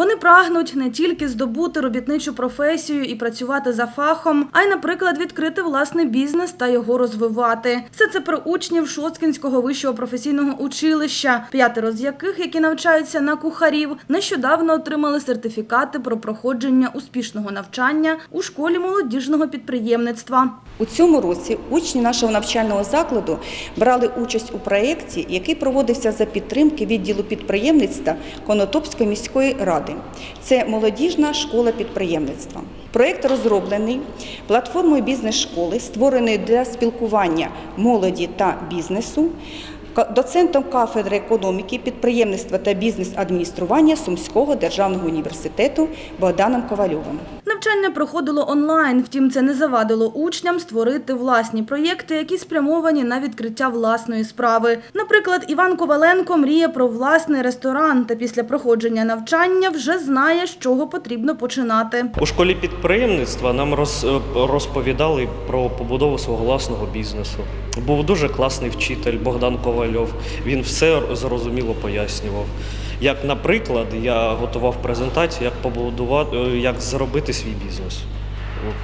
Вони прагнуть не тільки здобути робітничу професію і працювати за фахом, а й, наприклад, відкрити власний бізнес та його розвивати. Все це про учнів Шоцкінського вищого професійного училища, п'ятеро з яких, які навчаються на кухарів, нещодавно отримали сертифікати про проходження успішного навчання у школі молодіжного підприємництва. У цьому році учні нашого навчального закладу брали участь у проєкті, який проводився за підтримки відділу підприємництва Конотопської міської ради. Це молодіжна школа підприємництва. Проєкт розроблений платформою бізнес-школи, створеної для спілкування молоді та бізнесу, доцентом кафедри економіки, підприємництва та бізнес-адміністрування Сумського державного університету Богданом Ковальовим. Навчання проходило онлайн, втім, це не завадило учням створити власні проєкти, які спрямовані на відкриття власної справи. Наприклад, Іван Коваленко мріє про власний ресторан та після проходження навчання вже знає, з чого потрібно починати. У школі підприємництва нам роз- розповідали про побудову свого власного бізнесу. Був дуже класний вчитель Богдан Ковальов. Він все зрозуміло пояснював. Як, наприклад, я готував презентацію, як побудувати, е, як зробити свій бізнес.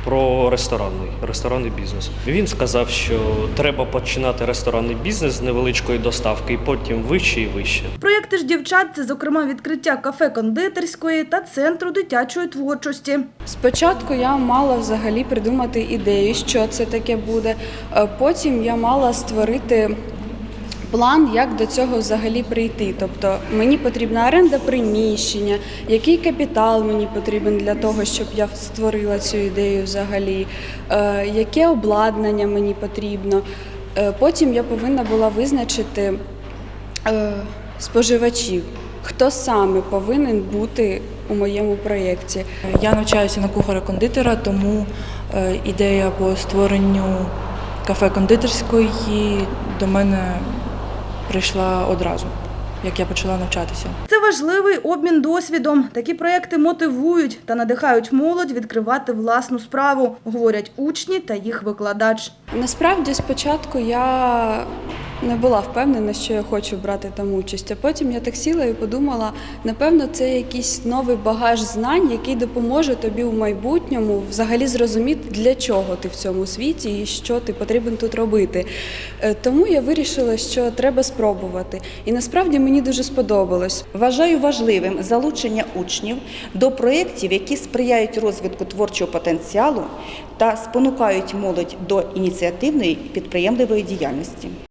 Про ресторанний, ресторанний бізнес. Він сказав, що треба починати ресторанний бізнес з невеличкої доставки, і потім вище і вище. Проєкти ж дівчат це, зокрема, відкриття кафе кондитерської та центру дитячої творчості. Спочатку я мала взагалі придумати ідею, що це таке буде. Е, Потім я мала створити план, як до цього взагалі прийти. Тобто мені потрібна оренда приміщення, який капітал мені потрібен для того, щоб я створила цю ідею взагалі, е, яке обладнання мені потрібно. Е, Потім я повинна була визначити е, споживачів, хто саме повинен бути у моєму проєкті. Я навчаюся на кухаря-кондитера, тому ідея по створенню кафе-кондитерської до мене прийшла одразу, як я почала навчатися. Це важливий обмін досвідом. Такі проекти мотивують та надихають молодь відкривати власну справу, говорять учні та їх викладач. Насправді, спочатку я не була впевнена, що я хочу брати там участь. А потім я так сіла і подумала, напевно, це якийсь новий багаж знань, який допоможе тобі у майбутньому взагалі зрозуміти, для чого ти в цьому світі і що ти потрібен тут робити. Е, Тому я вирішила, що треба спробувати. І насправді мені дуже сподобалось. Вважаю важливим залучення учнів до проєктів, які сприяють розвитку творчого потенціалу та спонукають молодь до ініціативної підприємливої діяльності.